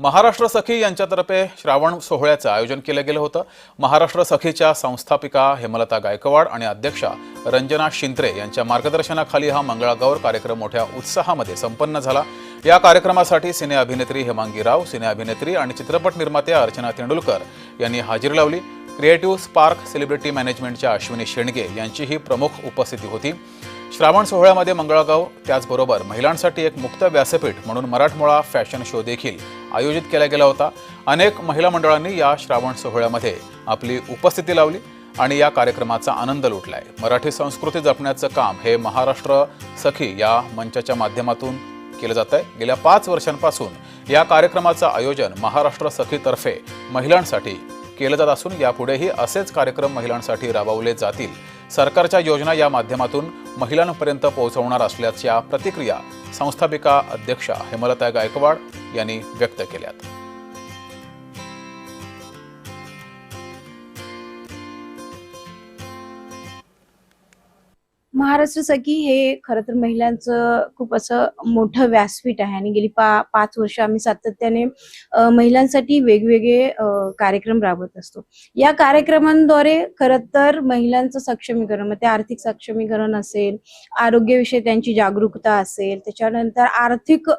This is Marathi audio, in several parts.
महाराष्ट्र सखी यांच्यातर्फे श्रावण सोहळ्याचं आयोजन केलं गेलं होतं. महाराष्ट्र सखीच्या संस्थापिका हेमलता गायकवाड आणि अध्यक्षा रंजना शिंत्रे यांच्या मार्गदर्शनाखाली हा मंगळागौर कार्यक्रम मोठ्या उत्साहामध्ये संपन्न झाला. या कार्यक्रमासाठी सिने अभिनेत्री हेमांगी राव सिने अभिनेत्री आणि चित्रपट निर्मात्या अर्चना तेंडुलकर यांनी हजेरी लावली. क्रिएटिव्ह स्पार्क सेलिब्रिटी मॅनेजमेंटच्या अश्विनी शेंडगे यांचीही प्रमुख उपस्थिती होती. श्रावण सोहळ्यामध्ये मंगळागाव त्याचबरोबर महिलांसाठी एक मुक्त व्यासपीठ म्हणून मराठमोळा फॅशन शो देखील आयोजित केला गेला होता. अनेक महिला मंडळांनी या श्रावण सोहळ्यामध्ये आपली उपस्थिती लावली आणि या कार्यक्रमाचा आनंद लुटलाय. मराठी संस्कृती जपण्याचं काम हे महाराष्ट्र सखी या मंचाच्या माध्यमातून केलं जात आहे गेल्या पाच वर्षांपासून या कार्यक्रमाचं आयोजन महाराष्ट्र सखीतर्फे महिलांसाठी केलं जात असून यापुढेही असेच कार्यक्रम महिलांसाठी राबवले जातील. सरकारच्या योजना या माध्यमातून महिलांपर्यंत पोहोचवणार असल्याच्या प्रतिक्रिया संस्थापिका अध्यक्षा हेमलता गायकवाड यांनी व्यक्त केल्यात. महाराष्ट्र सखी हे खरं तर महिलांचं खूप असं मोठं व्यासपीठ आहे. आणि गेली पा पाच वर्ष आम्ही सातत्याने महिलांसाठी वेगवेगळे कार्यक्रम राबवत असतो. या कार्यक्रमांद्वारे खरं तर महिलांचं सक्षमीकरण मग ते आर्थिक सक्षमीकरण असेल आरोग्याविषयी त्यांची जागरूकता असेल त्याच्यानंतर आर्थिक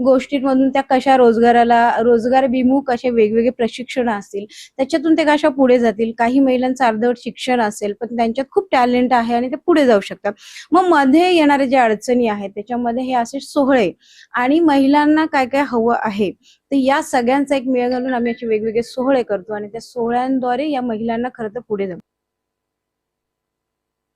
गोष्टींमधून त्या कशा रोजगाराला रोजगारभिमुख असे वेगवेगळे प्रशिक्षण असतील त्याच्यातून ते कशा पुढे जातील? काही महिलांचं अर्धवट शिक्षण असेल पण त्यांच्यात खूप टॅलेंट आहे आणि ते पुढे जाऊ शकतात. मग मध्ये येणारे जे अडचणी आहेत त्याच्यामध्ये हे असे सोहळे आणि महिलांना काय काय हवं आहे तर या सगळ्यांचा एक मेळ घालून आम्ही असे वेगवेगळे सोहळे करतो आणि त्या सोहळ्यांद्वारे या महिलांना खरं तर पुढे जाऊ.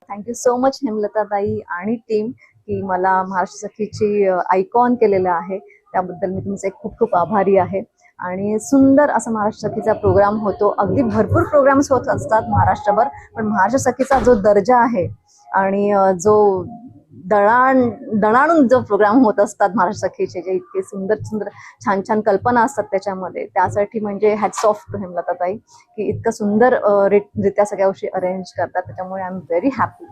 थँक्यू सो मच हेमलता ताई आणि टीम की मला महाराष्ट्र सखीची आयकॉन केलेलं आहे. त्याबद्दल मी तुमचे खूप खूप आभारी आहे. आणि सुंदर असा महाराष्ट्र सखीचा प्रोग्राम होतो. अगदी भरपूर प्रोग्राम्स होत असतात महाराष्ट्रभर पण महाराष्ट्र सखीचा जो दर्जा आहे आणि जो दळाण दणाणून जो प्रोग्राम होत असतात महाराष्ट्र सखीचे जे इतके सुंदर सुंदर छान छान कल्पना असतात त्याच्यामध्ये त्यासाठी म्हणजे हॅट्स ऑफ टू हेमलता ताई की इतकं सुंदर अ, रित्या सगळ्या गोष्टी अरेंज करतात त्याच्यामुळे आय एम व्हेरी हॅपी